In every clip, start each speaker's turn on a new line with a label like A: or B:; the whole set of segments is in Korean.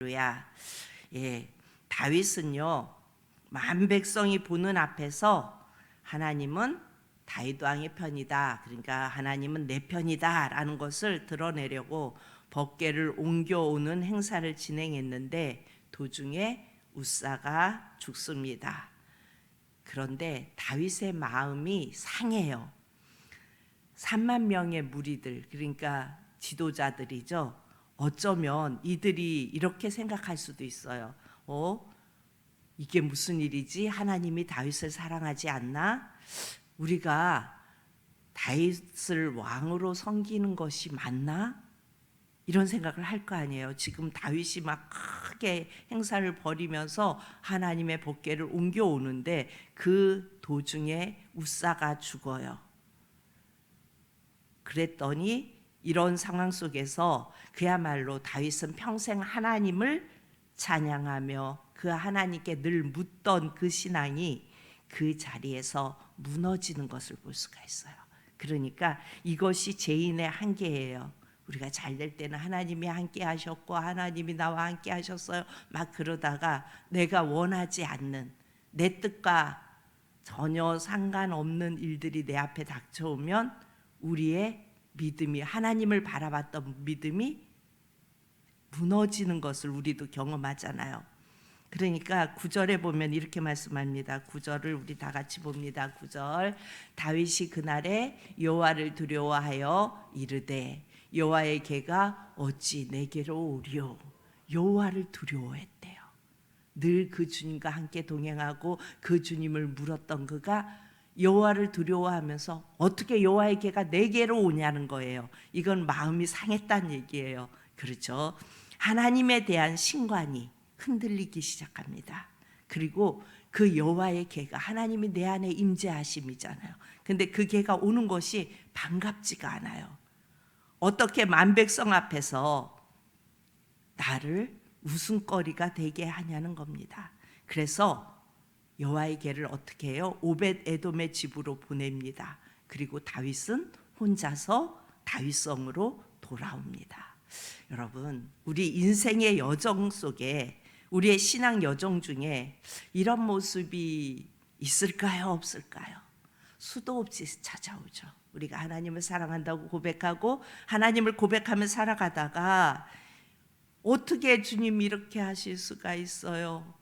A: 할렐루야. 예, 다윗은요 만 백성이 보는 앞에서 하나님은 다윗 왕의 편이다. 그러니까 하나님은 내 편이다라는 것을 드러내려고 법궤를 옮겨오는 행사를 진행했는데 도중에 우사가 죽습니다. 그런데 다윗의 마음이 상해요. 3만 명의 무리들 그러니까 지도자들이죠. 어쩌면 이들이 이렇게 생각할 수도 있어요. 어? 이게 무슨 일이지? 하나님이 다윗을 사랑하지 않나? 우리가 다윗을 왕으로 섬기는 것이 맞나? 이런 생각을 할 거 아니에요. 지금 다윗이 막 크게 행사를 벌이면서 하나님의 법궤를 옮겨오는데 그 도중에 우사가 죽어요. 그랬더니 이런 상황 속에서 그야말로 다윗은 평생 하나님을 찬양하며 그 하나님께 늘 묻던 그 신앙이 그 자리에서 무너지는 것을 볼 수가 있어요. 그러니까 이것이 죄인의 한계예요. 우리가 잘 될 때는 하나님이 함께 하셨고 하나님이 나와 함께 하셨어요. 막 그러다가 내가 원하지 않는 내 뜻과 전혀 상관없는 일들이 내 앞에 닥쳐오면 우리의 믿음이 하나님을 바라봤던 믿음이 무너지는 것을 우리도 경험하잖아요. 그러니까 구절에 보면 이렇게 말씀합니다. 구절을 우리 다 같이 봅니다. 구절 다윗이 그날에 여호와를 두려워하여 이르되 여호와의 개가 어찌 내게로 오리요 여호와를 두려워했대요. 늘 그 주님과 함께 동행하고 그 주님을 물었던 그가 여호와를 두려워하면서 어떻게 여호와의 개가 내게로 오냐는 거예요. 이건 마음이 상했다는 얘기예요. 그렇죠? 하나님에 대한 신관이 흔들리기 시작합니다. 그리고 그 여호와의 개가 하나님이 내 안에 임재하심이잖아요. 근데 그 개가 오는 것이 반갑지가 않아요. 어떻게 만백성 앞에서 나를 웃음거리가 되게 하냐는 겁니다. 그래서 여호와의 개를 어떻게 해요? 오벳 에돔의 집으로 보냅니다. 그리고 다윗은 혼자서 다윗성으로 돌아옵니다. 여러분, 우리 인생의 여정 속에 우리의 신앙 여정 중에 이런 모습이 있을까요? 없을까요? 수도 없이 찾아오죠. 우리가 하나님을 사랑한다고 고백하고 하나님을 고백하며 살아가다가 어떻게 주님 이렇게 하실 수가 있어요?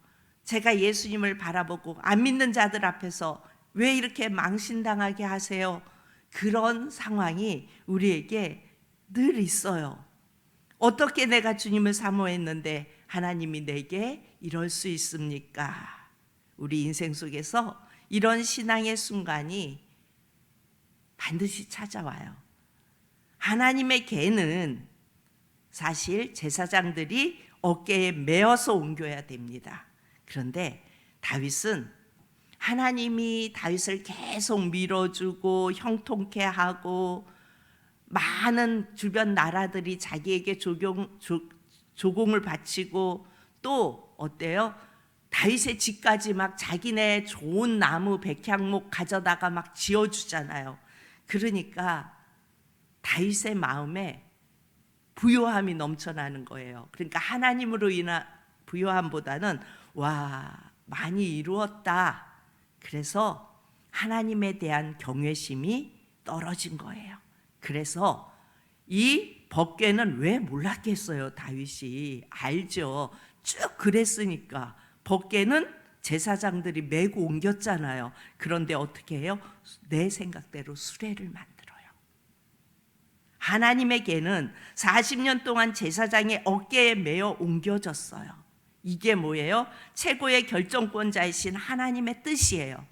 A: 제가 예수님을 바라보고 안 믿는 자들 앞에서 왜 이렇게 망신당하게 하세요? 그런 상황이 우리에게 늘 있어요. 어떻게 내가 주님을 사모했는데 하나님이 내게 이럴 수 있습니까? 우리 인생 속에서 이런 신앙의 순간이 반드시 찾아와요. 하나님의 개는 사실 제사장들이 어깨에 메어서 옮겨야 됩니다. 그런데 다윗은 하나님이 다윗을 계속 밀어주고 형통케 하고 많은 주변 나라들이 자기에게 조경, 조, 조공을 바치고 또 어때요? 다윗의 집까지 막 자기네 좋은 나무 백향목 가져다가 막 지어주잖아요. 그러니까 다윗의 마음에 부요함이 넘쳐나는 거예요. 그러니까 하나님으로 인한 부요함보다는 와 많이 이루었다. 그래서 하나님에 대한 경외심이 떨어진 거예요. 그래서 이 법궤는 왜 몰랐겠어요, 다윗이 알죠. 쭉 그랬으니까 법궤는 제사장들이 메고 옮겼잖아요. 그런데 어떻게 해요? 내 생각대로 수레를 만들어요. 하나님의 개는 40년 동안 제사장의 어깨에 메어 옮겨졌어요. 이게 뭐예요? 최고의 결정권자이신 하나님의 뜻이에요.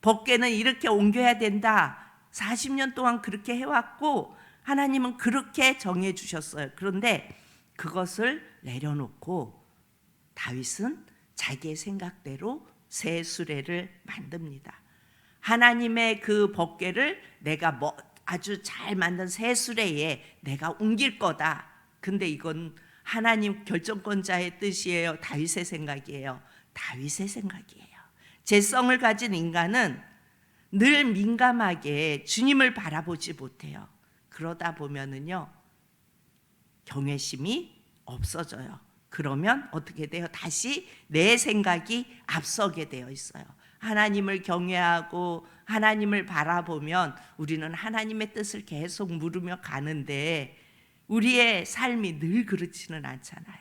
A: 법궤는 이렇게 옮겨야 된다. 40년 동안 그렇게 해왔고 하나님은 그렇게 정해 주셨어요. 그런데 그것을 내려놓고 다윗은 자기의 생각대로 새 수레를 만듭니다. 하나님의 그 법궤를 내가 뭐 아주 잘 만든 새 수레에 내가 옮길 거다. 근데 이건 하나님 결정권자의 뜻이에요. 다윗의 생각이에요. 다윗의 생각이에요. 재성을 가진 인간은 늘 민감하게 주님을 바라보지 못해요. 그러다 보면은요 경외심이 없어져요. 그러면 어떻게 돼요? 다시 내 생각이 앞서게 되어 있어요. 하나님을 경외하고 하나님을 바라보면 우리는 하나님의 뜻을 계속 물으며 가는데 우리의 삶이 늘 그렇지는 않잖아요.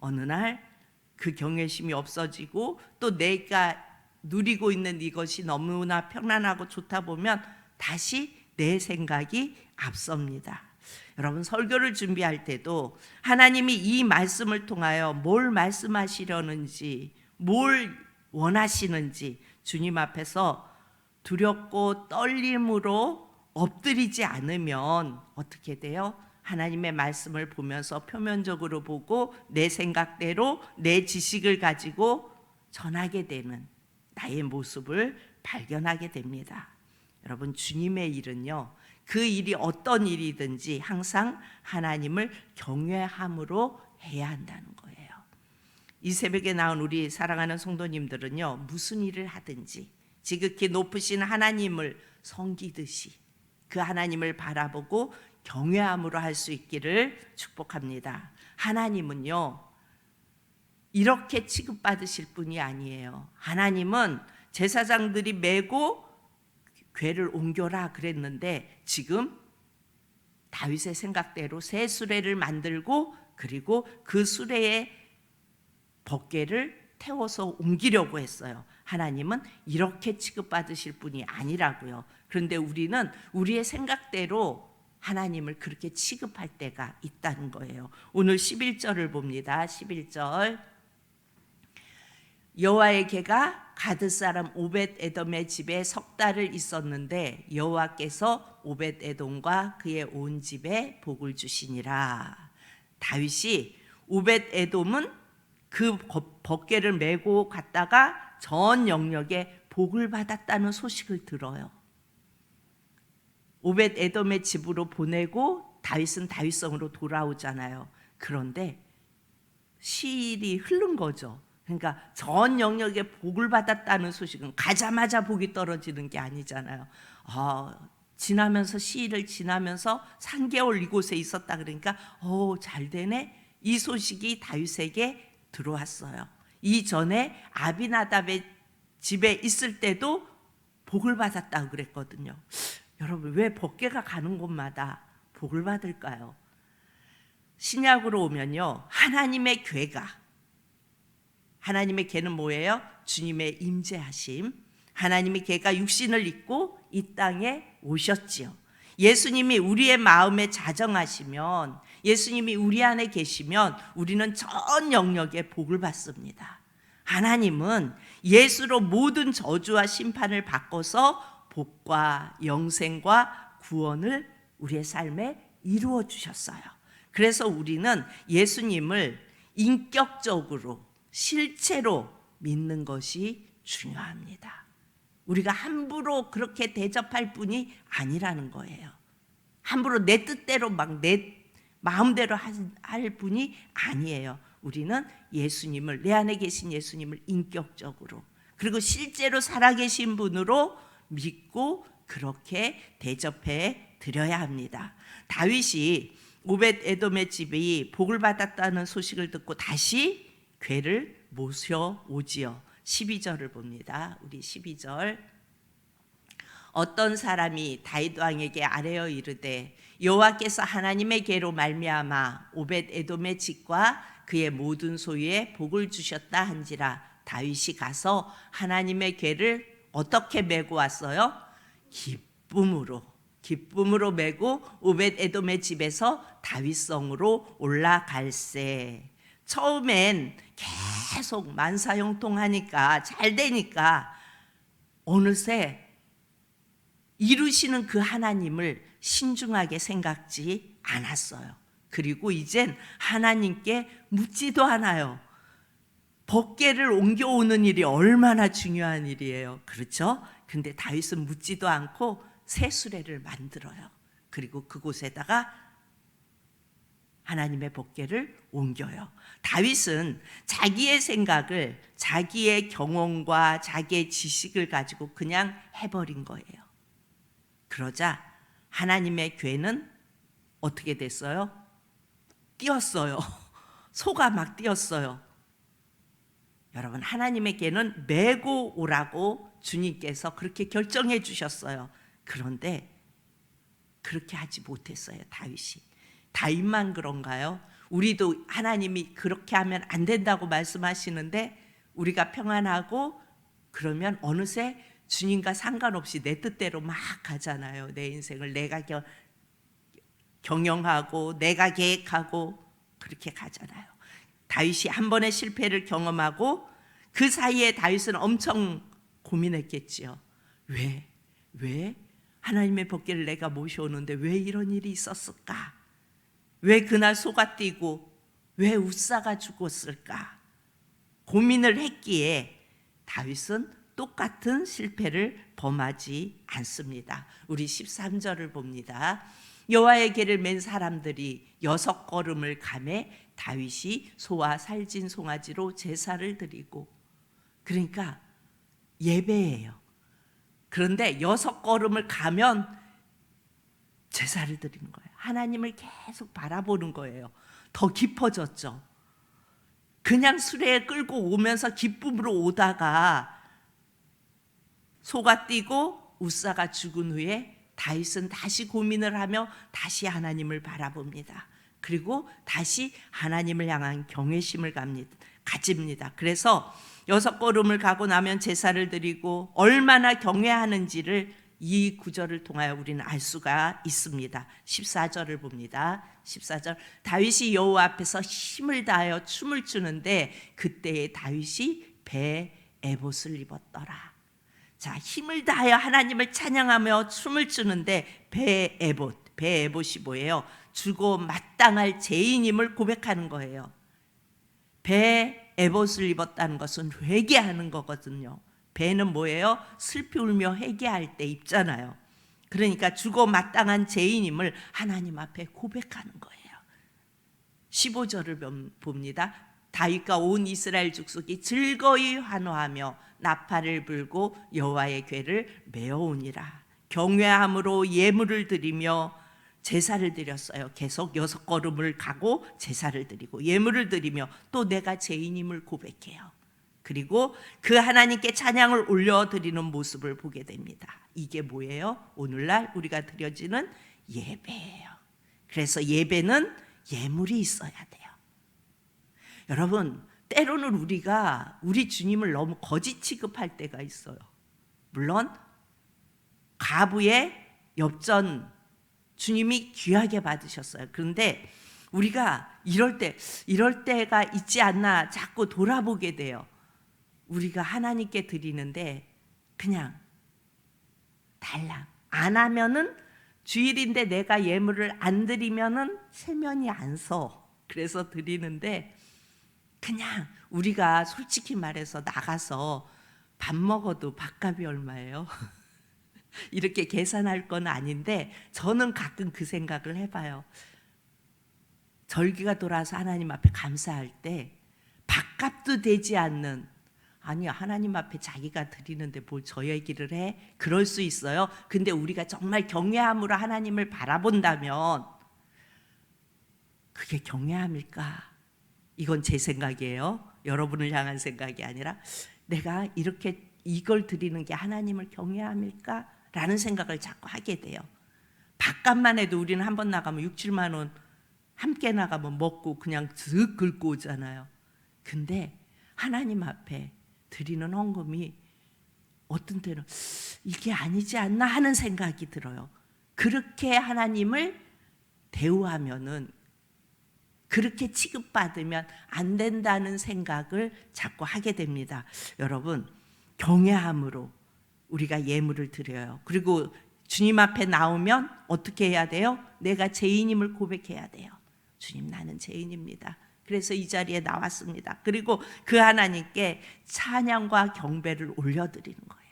A: 어느 날 그 경외심이 없어지고 또 내가 누리고 있는 이것이 너무나 편안하고 좋다 보면 다시 내 생각이 앞섭니다. 여러분 설교를 준비할 때도 하나님이 이 말씀을 통하여 뭘 말씀하시려는지 뭘 원하시는지 주님 앞에서 두렵고 떨림으로 엎드리지 않으면 어떻게 돼요? 하나님의 말씀을 보면서 표면적으로 보고 내 생각대로 내 지식을 가지고 전하게 되는 나의 모습을 발견하게 됩니다. 여러분 주님의 일은요. 그 일이 어떤 일이든지 항상 하나님을 경외함으로 해야 한다는 거예요. 이 새벽에 나온 우리 사랑하는 성도님들은요. 무슨 일을 하든지 지극히 높으신 하나님을 섬기듯이 그 하나님을 바라보고 경외함으로 할 수 있기를 축복합니다. 하나님은요. 이렇게 취급받으실 분이 아니에요. 하나님은 제사장들이 메고 괴를 옮겨라 그랬는데 지금 다윗의 생각대로 새 수레를 만들고 그리고 그 수레에 벗개를 태워서 옮기려고 했어요. 하나님은 이렇게 취급받으실 분이 아니라고요. 그런데 우리는 우리의 생각대로 하나님을 그렇게 취급할 때가 있다는 거예요. 오늘 11절을 봅니다. 11절. 여호와의 개가 가드 사람 오벳 에돔의 집에 석 달을 있었는데 여호와께서 오벳 에돔과 그의 온 집에 복을 주시니라. 다윗이 오벳 에돔은 그 벗개를 메고 갔다가 전 영역에 복을 받았다는 소식을 들어요. 오벳 에돔의 집으로 보내고 다윗은 다윗성으로 돌아오잖아요. 그런데 시일이 흐른 거죠. 그러니까 전 영역에 복을 받았다는 소식은 가자마자 복이 떨어지는 게 아니잖아요. 아, 지나면서 시일을 지나면서 3개월 이곳에 있었다 그러니까 어, 잘 되네. 이 소식이 다윗에게 들어왔어요. 이전에 아비나답의 집에 있을 때도 복을 받았다고 그랬거든요. 여러분 왜 법계가 가는 곳마다 복을 받을까요? 신약으로 오면요. 하나님의 괴가 하나님의 개는 뭐예요? 주님의 임재하심. 하나님의 개가 육신을 입고 이 땅에 오셨지요. 예수님이 우리의 마음에 자정하시면 예수님이 우리 안에 계시면 우리는 전 영역에 복을 받습니다. 하나님은 예수로 모든 저주와 심판을 바꿔서 복과 영생과 구원을 우리의 삶에 이루어 주셨어요. 그래서 우리는 예수님을 인격적으로 실체로 믿는 것이 중요합니다. 우리가 함부로 그렇게 대접할 뿐이 아니라는 거예요. 함부로 내 뜻대로 막 내 마음대로 할 뿐이 아니에요. 우리는 예수님을 내 안에 계신 예수님을 인격적으로 그리고 실제로 살아계신 분으로 믿고 그렇게 대접해 드려야 합니다. 다윗이 오벳 에돔의 집이 복을 받았다는 소식을 듣고 다시 괴를 모셔 오지요. 12절을 봅니다. 우리 12절. 어떤 사람이 다윗 왕에게 아뢰어 이르되 여호와께서 하나님의 계로 말미암아 오벳 에돔의 집과 그의 모든 소유에 복을 주셨다 한지라 다윗이 가서 하나님의 궤를 어떻게 메고 왔어요? 기쁨으로 기쁨으로 메고 오벳 에돔의 집에서 다윗성으로 올라갈세. 처음엔 계속 만사형통하니까 잘 되니까 어느새 이루시는 그 하나님을 신중하게 생각지 않았어요. 그리고 이젠 하나님께 묻지도 않아요. 법계를 옮겨오는 일이 얼마나 중요한 일이에요. 그렇죠? 근데 다윗은 묻지도 않고 새 수레를 만들어요. 그리고 그곳에다가 하나님의 법계를 옮겨요. 다윗은 자기의 생각을 자기의 경험과 자기의 지식을 가지고 그냥 해버린 거예요. 그러자 하나님의 괴는 어떻게 됐어요? 뛰었어요. 소가 막 뛰었어요. 여러분 하나님에게는 메고 오라고 주님께서 그렇게 결정해 주셨어요. 그런데 그렇게 하지 못했어요. 다윗이. 다윗만 그런가요? 우리도 하나님이 그렇게 하면 안 된다고 말씀하시는데 우리가 평안하고 그러면 어느새 주님과 상관없이 내 뜻대로 막 가잖아요. 내 인생을 내가 겨, 경영하고 내가 계획하고 그렇게 가잖아요. 다윗이 한 번의 실패를 경험하고 그 사이에 다윗은 엄청 고민했겠지요. 왜? 왜? 하나님의 법궤를 내가 모셔오는데 왜 이런 일이 있었을까? 왜 그날 소가 뛰고 왜 우사가 죽었을까? 고민을 했기에 다윗은 똑같은 실패를 범하지 않습니다. 우리 13절을 봅니다. 여호와의 궤를 맨 사람들이 여섯 걸음을 가매 다윗이 소와 살진 송아지로 제사를 드리고 그러니까 예배예요. 그런데 여섯 걸음을 가면 제사를 드리는 거예요. 하나님을 계속 바라보는 거예요. 더 깊어졌죠. 그냥 수레에 끌고 오면서 기쁨으로 오다가 소가 뛰고 우사가 죽은 후에 다윗은 다시 고민을 하며 다시 하나님을 바라봅니다. 그리고 다시 하나님을 향한 경외심을. 가집니다. 그래서 여섯 걸음을 가고 나면 제사를 드리고 얼마나 경외하는지를 이 구절을 통하여 우리는 알 수가 있습니다. 14절을 봅니다. 14절 다윗이 여호와 앞에서 힘을 다하여 춤을 추는데 그때에 다윗이 배 에봇을 입었더라. 자, 힘을 다하여 하나님을 찬양하며 춤을 추는데 배 에봇, 배 에봇이 뭐예요? 주고 마땅할 죄인임을 고백하는 거예요. 배 에봇을 입었다는 것은 회개하는 거거든요. 배는 뭐예요? 슬피 울며 회개할 때 입잖아요. 그러니까 주고 마땅한 죄인임을 하나님 앞에 고백하는 거예요. 15절을 봅니다. 다윗과 온 이스라엘 족속이 즐거이 환호하며 나팔을 불고 여호와의 궤를 메어오니라. 경외함으로 예물을 드리며 제사를 드렸어요. 계속 여섯 걸음을 가고 제사를 드리고 예물을 드리며 또 내가 죄인임을 고백해요. 그리고 그 하나님께 찬양을 올려드리는 모습을 보게 됩니다. 이게 뭐예요? 오늘날 우리가 드려지는 예배예요. 그래서 예배는 예물이 있어야 돼요. 여러분, 때로는 우리가 우리 주님을 너무 거짓 취급할 때가 있어요. 물론 가부의 엽전 주님이 귀하게 받으셨어요. 그런데 우리가 이럴 때 이럴 때가 있지 않나 자꾸 돌아보게 돼요. 우리가 하나님께 드리는데 그냥 달랑 안 하면은 주일인데 내가 예물을 안 드리면은 세면이 안 서. 그래서 드리는데 그냥 우리가 솔직히 말해서 나가서 밥 먹어도 밥값이 얼마예요? 이렇게 계산할 건 아닌데 저는 가끔 그 생각을 해봐요. 절기가 돌아서 하나님 앞에 감사할 때 밥값도 되지 않는 아니 하나님 앞에 자기가 드리는데 뭘 저 얘기를 해? 그럴 수 있어요. 근데 우리가 정말 경외함으로 하나님을 바라본다면 그게 경외함일까? 이건 제 생각이에요. 여러분을 향한 생각이 아니라 내가 이렇게 이걸 드리는 게 하나님을 경외함일까? 라는 생각을 자꾸 하게 돼요. 밥값만 해도 우리는 한 번 나가면 6, 7만 원 함께 나가면 먹고 그냥 슥 긁고 오잖아요. 근데 하나님 앞에 드리는 헌금이 어떤 때는 이게 아니지 않나 하는 생각이 들어요. 그렇게 하나님을 대우하면은 그렇게 취급받으면 안 된다는 생각을 자꾸 하게 됩니다. 여러분, 경외함으로 우리가 예물을 드려요. 그리고 주님 앞에 나오면 어떻게 해야 돼요? 내가 죄인임을 고백해야 돼요. 주님, 나는 죄인입니다. 그래서 이 자리에 나왔습니다. 그리고 그 하나님께 찬양과 경배를 올려드리는 거예요.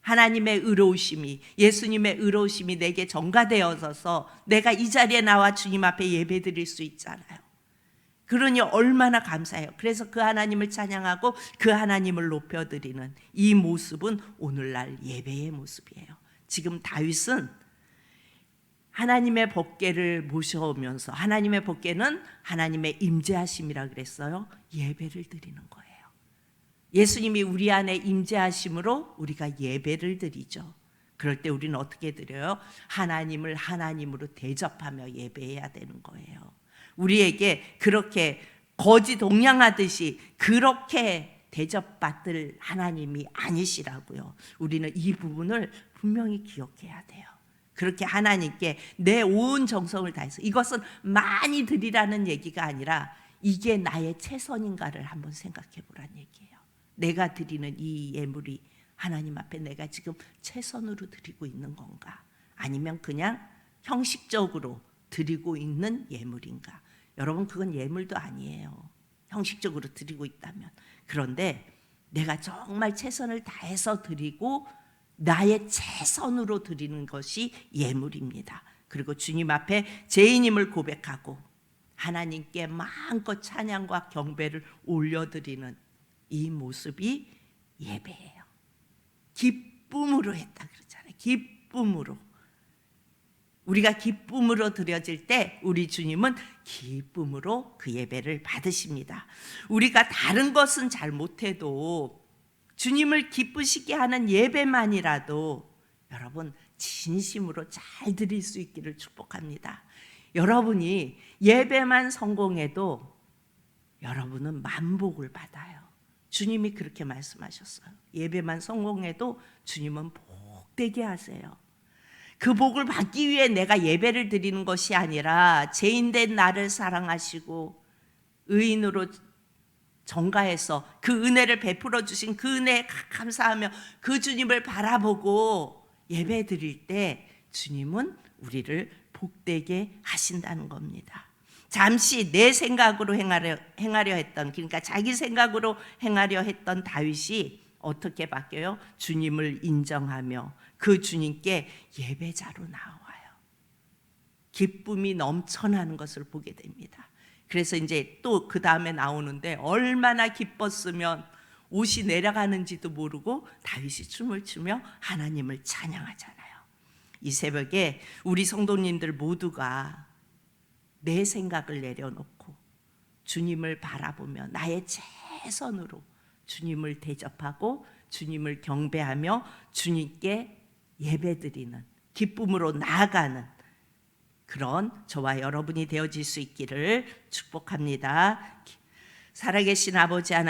A: 하나님의 의로우심이 예수님의 의로우심이 내게 전가되어서 내가 이 자리에 나와 주님 앞에 예배드릴 수 있잖아요. 그러니 얼마나 감사해요. 그래서 그 하나님을 찬양하고 그 하나님을 높여드리는 이 모습은 오늘날 예배의 모습이에요. 지금 다윗은 하나님의 법궤를 모셔오면서 하나님의 법궤는 하나님의 임재하심이라 그랬어요. 예배를 드리는 거예요. 예수님이 우리 안에 임재하심으로 우리가 예배를 드리죠. 그럴 때 우리는 어떻게 드려요? 하나님을 하나님으로 대접하며 예배해야 되는 거예요. 우리에게 그렇게 거지 동냥하듯이 그렇게 대접받을 하나님이 아니시라고요. 우리는 이 부분을 분명히 기억해야 돼요. 그렇게 하나님께 내 온 정성을 다해서 이것은 많이 드리라는 얘기가 아니라 이게 나의 최선인가를 한번 생각해 보란 얘기예요. 내가 드리는 이 예물이 하나님 앞에 내가 지금 최선으로 드리고 있는 건가? 아니면 그냥 형식적으로 드리고 있는 예물인가? 여러분 그건 예물도 아니에요. 형식적으로 드리고 있다면. 그런데 내가 정말 최선을 다해서 드리고 나의 최선으로 드리는 것이 예물입니다. 그리고 주님 앞에 죄인임을 고백하고 하나님께 마음껏 찬양과 경배를 올려드리는 이 모습이 예배예요. 기쁨으로 했다 그러잖아요. 기쁨으로. 우리가 기쁨으로 드려질 때 우리 주님은 기쁨으로 그 예배를 받으십니다. 우리가 다른 것은 잘 못해도 주님을 기쁘시게 하는 예배만이라도 여러분 진심으로 잘 드릴 수 있기를 축복합니다. 여러분이 예배만 성공해도 여러분은 만복을 받아요. 주님이 그렇게 말씀하셨어요. 예배만 성공해도 주님은 복되게 하세요. 그 복을 받기 위해 내가 예배를 드리는 것이 아니라 죄인된 나를 사랑하시고 의인으로 정가해서 그 은혜를 베풀어 주신 그 은혜에 감사하며 그 주님을 바라보고 예배 드릴 때 주님은 우리를 복되게 하신다는 겁니다. 잠시 내 생각으로 행하려, 행하려 했던 그러니까 자기 생각으로 행하려 했던 다윗이 어떻게 바뀌어요? 주님을 인정하며 그 주님께 예배자로 나와요. 기쁨이 넘쳐나는 것을 보게 됩니다. 그래서 이제 또 그 다음에 나오는데 얼마나 기뻤으면 옷이 내려가는지도 모르고 다윗이 춤을 추며 하나님을 찬양하잖아요. 이 새벽에 우리 성도님들 모두가 내 생각을 내려놓고 주님을 바라보며 나의 최선으로 주님을 대접하고 주님을 경배하며 주님께 예배드리는 기쁨으로 나아가는 그런 저와 여러분이 되어질 수 있기를 축복합니다. 살아계신 아버지 하나님